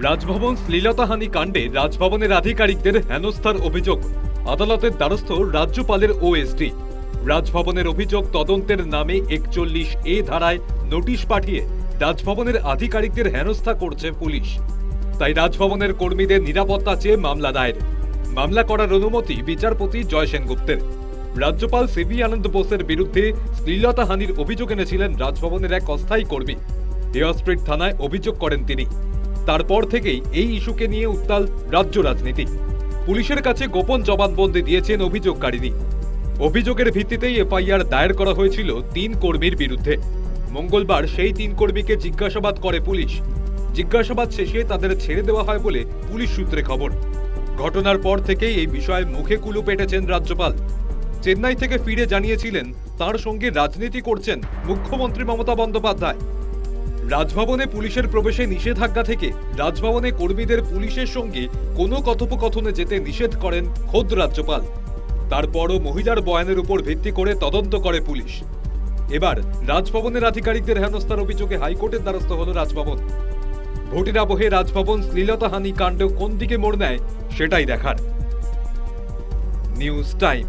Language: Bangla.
রাজভবন শ্লীলতাহানি কাণ্ডে রাজভবনের আধিকারিকদের হেনস্থার অভিযোগ। আদালতের দ্বারস্থ রাজ্যপালের ওএসডি রাজভবনের অভিযোগ তদন্তের নামে একচল্লিশ এ ধারায় নোটিশ পাঠিয়ে রাজভবনের আধিকারিকদের হেনস্থা করছে পুলিশ। তাই রাজভবনের কর্মীদের নিরাপত্তা চেয়ে মামলা দায়ের। মামলা করার অনুমতি বিচারপতি জয় সেনগুপ্তের। রাজ্যপাল সিবি আনন্দ বোসের বিরুদ্ধে শ্লীলতাহানির অভিযোগ এনেছিলেন রাজভবনের এক অস্থায়ী কর্মী। এয়ারস্ট্রিট থানায় অভিযোগ করেন তিনি। তারপর থেকেই এই ইস্যুকে নিয়ে উত্তাল রাজ্য রাজনীতি। পুলিশের কাছে গোপন জবানবন্দি দিয়েছেন অভিযোগকারিনী অভিযোগের ভিত্তিতেই এফআইআর দায়ের করা হয়েছিল তিন কর্মীর বিরুদ্ধে। মঙ্গলবার সেই তিন কর্মীকে জিজ্ঞাসাবাদ করে পুলিশ। জিজ্ঞাসাবাদ শেষে তাদের ছেড়ে দেওয়া হয় বলে পুলিশ সূত্রে খবর। ঘটনার পর থেকেই এই বিষয়ে মুখে কুলু পেটেছেন রাজ্যপাল। চেন্নাই থেকে ফিরে জানিয়েছিলেন, তার সঙ্গে রাজনীতি করছেন মুখ্যমন্ত্রী মমতা বন্দ্যোপাধ্যায়। রাজভবনে পুলিশের প্রবেশে নিষেধাজ্ঞা থেকে রাজভবনে কর্মীদের পুলিশের সঙ্গে কোনো কথোপকথনে যেতে নিষেধ করেন খোদ রাজ্যপাল। তারপরও মহিলার বয়ানের উপর ভিত্তি করে তদন্ত করে পুলিশ। এবার রাজভবনের আধিকারিকদের হেনস্থার অভিযোগে হাইকোর্টের দ্বারস্থ হল রাজভবন। ভোটের আবহে রাজভবন শ্লীলতাহানি কাণ্ড কোন দিকে মোড় নেয় সেটাই দেখার। News time.